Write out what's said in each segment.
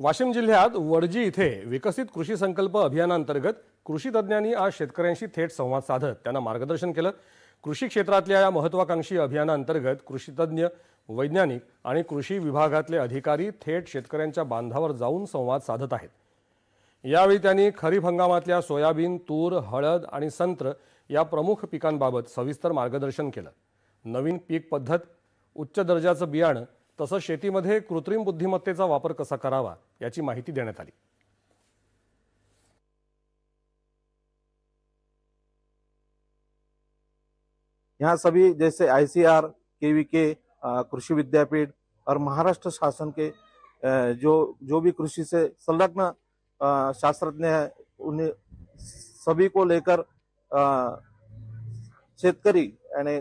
वाशिम जिल्ह्यात वडजी इथे विकसित कृषी संकल्प अभियानांतर्गत कृषी तज्ज्ञांनी आज शेतकऱ्यांशी थेट संवाद साधत त्यांना मार्गदर्शन केलं. कृषी क्षेत्रातल्या या महत्वाकांक्षी अभियानांतर्गत कृषीतज्ञ वैज्ञानिक आणि कृषी विभागातले अधिकारी थेट शेतकऱ्यांच्या बांधावर जाऊन संवाद साधत आहेत. यावेळी त्यांनी खरीप हंगामातल्या सोयाबीन तूर हळद आणि संत्र या प्रमुख पिकांबाबत सविस्तर मार्गदर्शन केलं. नवीन पीक पद्धत उच्च दर्जाचं बियाणं तसंच शेतीमध्ये कृत्रिम बुद्धिमत्तेचा वापर कसा करावा याची माहिती देण्यात आली. यहाँ सभी जैसे आईसीआर केवीके कृषी विद्यापीठ और महाराष्ट्र शासन के जो जो भी कृषी से संलग्न शास्त्रज्ञ है उन्हें सभी को लेकर अ, शेतकरी यानी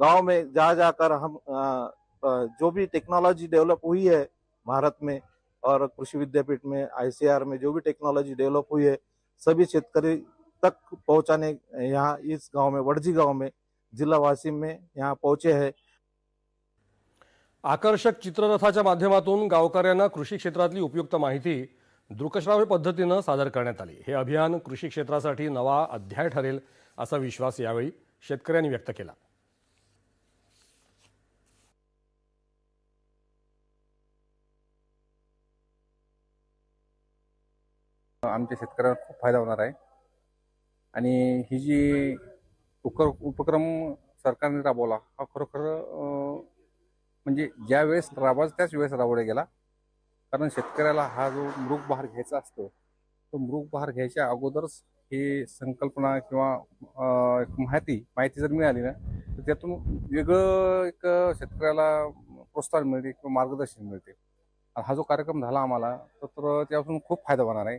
गांव में जा जाकर हम आ, जो भी टेक्नोलॉजी डेवलप हुई है भारत में और कृषी विद्यापीठ में आईसीआर में जो भी टेक्नोलॉजी डेवलप हुई है सभी शेतकरी तक पहुंचाने यहाँ इस गांव में वड़जी गांव में जिला वासिम में यहाँ पहुंचे है। आकर्षक चित्ररथाच्या माध्यमातून गावकऱ्यांना कृषी क्षेत्रातली उपयुक्त माहिती दृकश्राव्य पद्धतीनं सादर करण्यात आली. हे अभियान कृषी क्षेत्रासाठी नवा अध्याय ठरेल असा विश्वास यावेळी शेतकऱ्यांनी व्यक्त केला. आमच्या शेतकऱ्यांना खूप फायदा होणार आहे. आणि ही जी उक उपक्रम सरकारने राबवला हा खरोखर म्हणजे ज्या वेळेस राबवायचा त्याच वेळेस राबवला गेला. कारण शेतकऱ्याला हा जो मृग बहार घ्यायचा असतो तो मृग बहार घ्यायच्या अगोदरच ही संकल्पना किंवा एक माहिती माहिती जर मिळाली ना तर त्यातून वेगळं एक शेतकऱ्याला प्रोत्साहन मिळते किंवा मार्गदर्शन मिळते. हा जो कार्यक्रम झाला आम्हाला तर त्यापासून खूप फायदा होणार आहे.